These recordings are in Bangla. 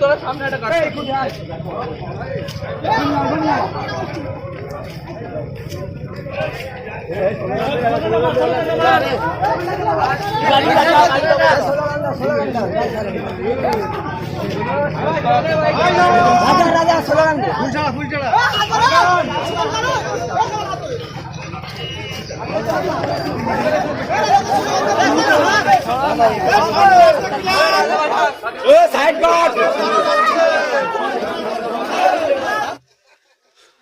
তোরা সামনে একটা কাট রাজা রাজা স্লোগান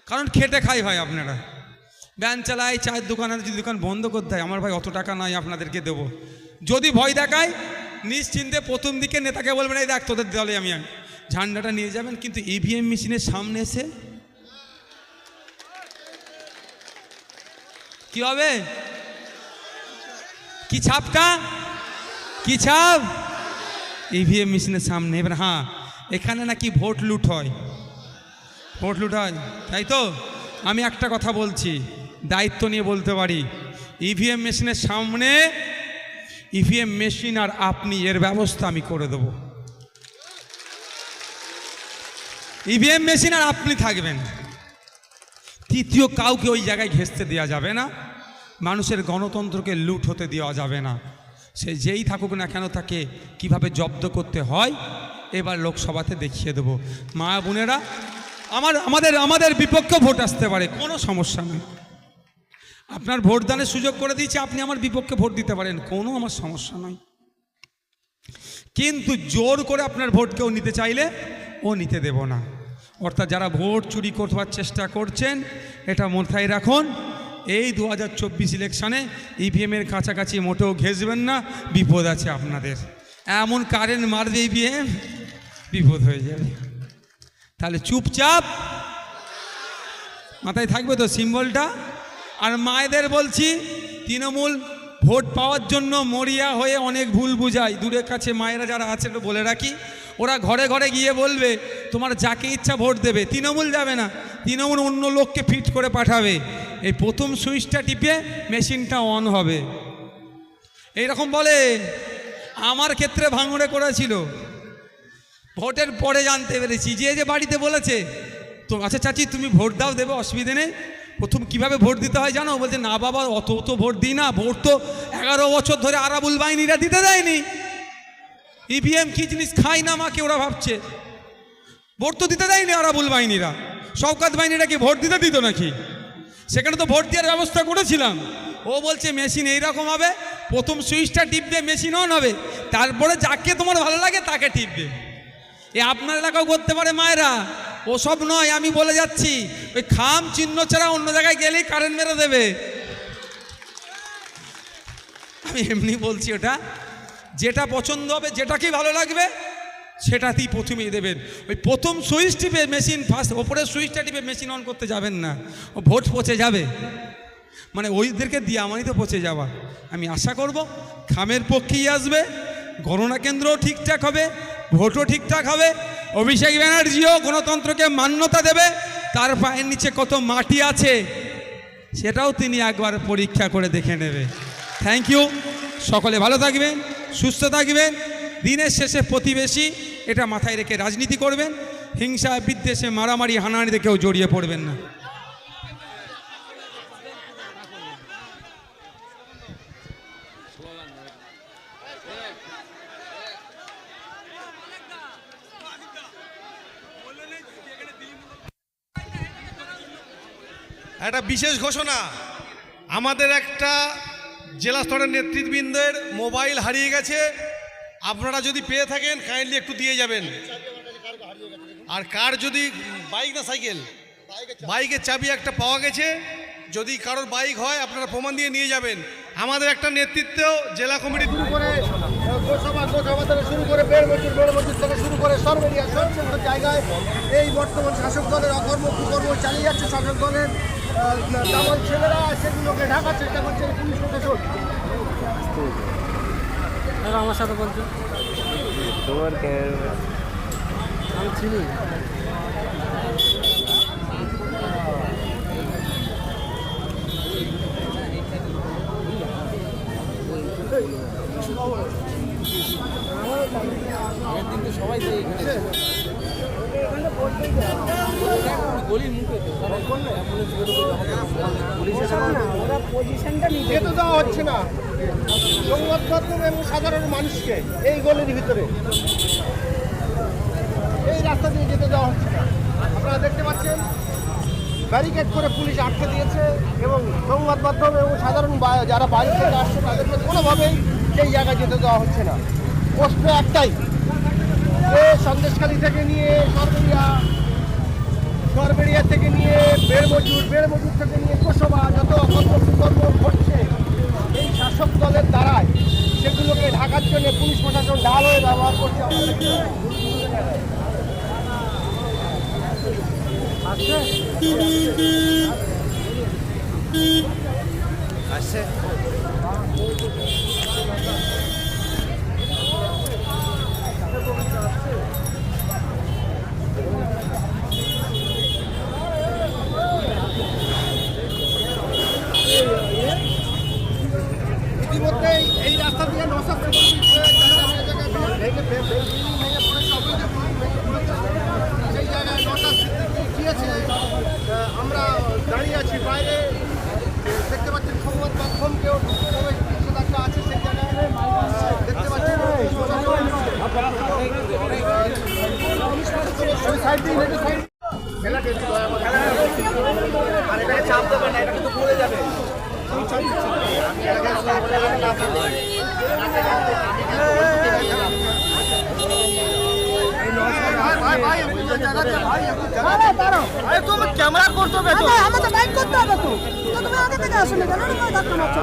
কারণ খেটে খাই ভাই আপনারা। ব্যান চালাই চায়ের দোকান যদি দোকান বন্ধ করতে হয়, আমার ভাই অত টাকা নাই, আপনাদেরকে দেবো। যদি ভয় দেখায়, নিশ্চিন্তে প্রথম দিকে নেতাকে বলবেন, এই দেখ, তোদের দলে আমি আমি ঝান্ডাটা নিয়ে যাবেন, কিন্তু ইভিএম মেশিনের সামনে এসে কি হবে? কি ছাপটা? কি ছাপ? ইভিএম মেশিনের সামনে, এবার হ্যাঁ এখানে নাকি ভোট লুট হয়। ভোট লুট হয়, তাই তো? আমি একটা কথা বলছি দায়িত্ব নিয়ে বলতে পারি। ইভিএম মেশিনের সামনে ইভিএম মেশিন আর আপনি, এর ব্যবস্থা আমি করে দেবো। ইভিএম মেশিন আর আপনি থাকবেন। তৃতীয় কাউকে ওই জায়গায় ঘেঁচতে দেওয়া যাবে না। মানুষের গণতন্ত্রকে লুট হতে দেওয়া যাবে না। সে যেই থাকুক না কেন তাকে কীভাবে জব্দ করতে হয়, এবার লোকসভাতে দেখিয়ে দেবো। মা বোনেরা, আমার, আমাদের আমাদের বিপক্ষে ভোট আসতে পারে, কোনো সমস্যা নেই। আপনার ভোটদানের সুযোগ করে দিয়েছি, আপনি আমার বিপক্ষে ভোট দিতে পারেন। কোনো আমার সমস্যা নয়। কিন্তু জোর করে আপনার ভোট কেউ নিতে চাইলে, ও নিতে দেব না। অর্থাৎ যারা ভোট চুরি করবার চেষ্টা করছেন, এটা মাথায় রাখুন, এই দু হাজার চব্বিশ ইলেকশানে ইভিএমের কাছাকাছি মোটেও ঘেসবেন না, বিপদ আছে আপনাদের। এমন কারেন্ট মারবে ইভিএম বিপদ হয়ে যাবে। তাহলে চুপচাপ, মাথায় থাকবে তো সিম্বলটা? আর মায়েদের বলছি, তৃণমূল ভোট পাওয়ার জন্য মরিয়া হয়ে অনেক ভুল বুঝায়। দূরের কাছে মায়েরা যারা আছে, একটু বলে রাখি। ওরা ঘরে ঘরে গিয়ে বলবে, তোমার যাকে ইচ্ছা ভোট দেবে। তৃণমূল যাবে না। তৃণমূল অন্য লোককে ফিট করে পাঠাবে। এই প্রথম সুইচটা টিপে মেশিনটা অন হবে। এইরকম বলে, আমার ক্ষেত্রে ভাঙড়ে করেছিল। ভোটের পরে জানতে পেরেছি। যে যে বাড়িতে বলেছে, তো আচ্ছা চাচি, তুমি ভোট দাও, দেবে, অসুবিধে নেই। প্রথম কীভাবে ভোট দিতে হয় জানো? বলছে, না বাবা, অত তো ভোট দিই না। ভোট তো এগারো বছর ধরে আরাবুল বাহিনীরা দিতে দেয়নি। ইভিএম কি জিনিস খাই না মাকে ওরা ভাবছে? ভোট তো দিতে দেয়নি আরাবুল বাহিনীরা শওকাত বাহিনীরা কি ভোট দিতে দিত নাকি? সেখানে তো ভোট দেওয়ার ব্যবস্থা করেছিলাম। ও বলছে, মেশিন এইরকম হবে। প্রথম সুইচটা টিপবে মেশিন অন হবে। তারপরে যাকে তোমার ভালো লাগে তাকে টিপবে এ আপনার এলাকাও করতে পারে মায়েরা। ওসব নয়, আমি বলে যাচ্ছি, ওই খাম চিহ্ন ছাড়া অন্য জায়গায় গেলেই কারেন্ট মেরে দেবে। আমি এমনি বলছি ওটা, যেটা পছন্দ হবে, যেটাকেই ভালো লাগবে, সেটাতেই প্রথমেই দেবেন। ওই প্রথম সুইচ টিপে মেশিন ফার্স্ট ওপরের সুইচটা টিপে মেশিন অন করতে যাবেন না। ও ভোট পচে যাবে। মানে ওইদেরকে দিয়ে আমারই তো পচে যাওয়া। আমি আশা করব খামের পক্ষেই আসবে, গণনা কেন্দ্রও ঠিকঠাক হবে, ভোটও ঠিকঠাক হবে অভিষেক ব্যানার্জিও গণতন্ত্রকে মান্যতা দেবে, তার পায়ের নিচে কত মাটি আছে, সেটাও তিনি একবার পরীক্ষা করে দেখে নেবে। থ্যাংক ইউ সকলে ভালো থাকবেন সুস্থ থাকবেন দিনের শেষে প্রতিবেশী, এটা মাথায় রেখে রাজনীতি করবেন, হিংসা, বিদ্বেষে মারামারি, হানাহানিতে কেউ জড়িয়ে পড়বেন না। একটা বিশেষ ঘোষণা। আমাদের একটা জেলা স্তরের নেতৃবৃন্দের মোবাইল হারিয়ে গেছে। আপনারা যদি পেয়ে থাকেন কাইন্ডলি একটু দিয়ে যাবেন। আর কার যদি বাইক না সাইকেল? বাইকের চাবি একটা পাওয়া গেছে। যদি কারোর বাইক হয়, আপনারা প্রমাণ দিয়ে নিয়ে যাবেন। আমাদের একটা নেতৃত্ব জেলা কমিটি শুরু করে শুরু করে বেড় বেড় থেকে শুরু করে জায়গায় এই বর্তমান শাসক দলের অকর্ম কুকর্ম চালিয়ে যাচ্ছে শাসক দলের। তেমন ছেলেরা সেগুলোকে ঢাকার চেষ্টা করছে পুলিশ প্রশাসন আমার সাথে বলছো? তোমার আমি চিনি যেতে দেওয়া হচ্ছে না সংবাদ মাধ্যম এবং সাধারণ মানুষকে এই গলির ভিতরে এই রাস্তা দিয়ে যেতে দেওয়া হচ্ছে না। আপনারা দেখতে পাচ্ছেন ব্যারিকেড করে পুলিশ আটকে দিয়েছে এবং সংবাদ মাধ্যম এবং সাধারণ যারা বাইরে থেকে আসছে তাদেরকে কোনোভাবেই সেই জায়গায় যেতে দেওয়া হচ্ছে না প্রশ্ন একটাই সন্দেশখালী থেকে নিয়ে সরবেড়িয়া সরবেড়িয়া থেকে নিয়ে বেড় মজুর বেড় থেকে নিয়ে কোসবা যত অকর্ম ঘটছে, এই শাসক দলের দ্বারায় সেগুলোকে ঢাকার জন্য পুলিশ প্রশাসন ডাল হয়ে ব্যবহার করছে। আমরা দেখতে পাচ্ছি। ইতিমধ্যে এই রাস্তা দিয়ে নশা ভেঙে ভেঙে পড়েছে অবৈধ ভেঙে পড়েছে সেই জায়গায় নটা গিয়েছে আমরা দাঁড়িয়ে আছি বাইরে দেখতে পাচ্ছেন সংবাদ মাধ্যম কেউ নিষেধাজ্ঞা আছে সেই জায়গায় দেখতে পাচ্ছেন ওই সাইড দিয়ে হেঁটে সাইড খেলাকে একটু দয়া করে আর এটাকে চাপ দেবে না এটা কিন্তু পড়ে যাবে ক্যামেরা করতে হবে তো। আমাদের বাইক করতে হবে তো। তো তুমি আগে থেকে আসলে কেন তুমি ধাক্কা মারছো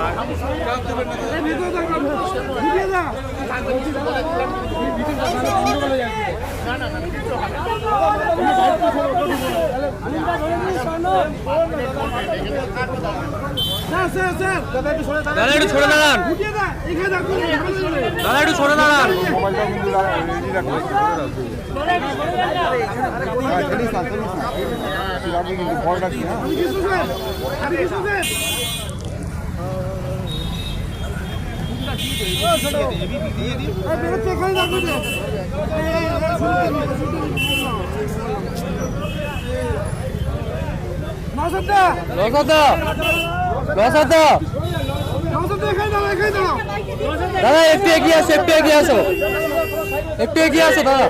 দাদা একটু সরে দাঁড়ান। দাদা একটু দাঁড়ান। দাদা একটু এগিয়ে আসো একটু এগিয়ে আসো। একটু এগিয়ে আসো দাদা।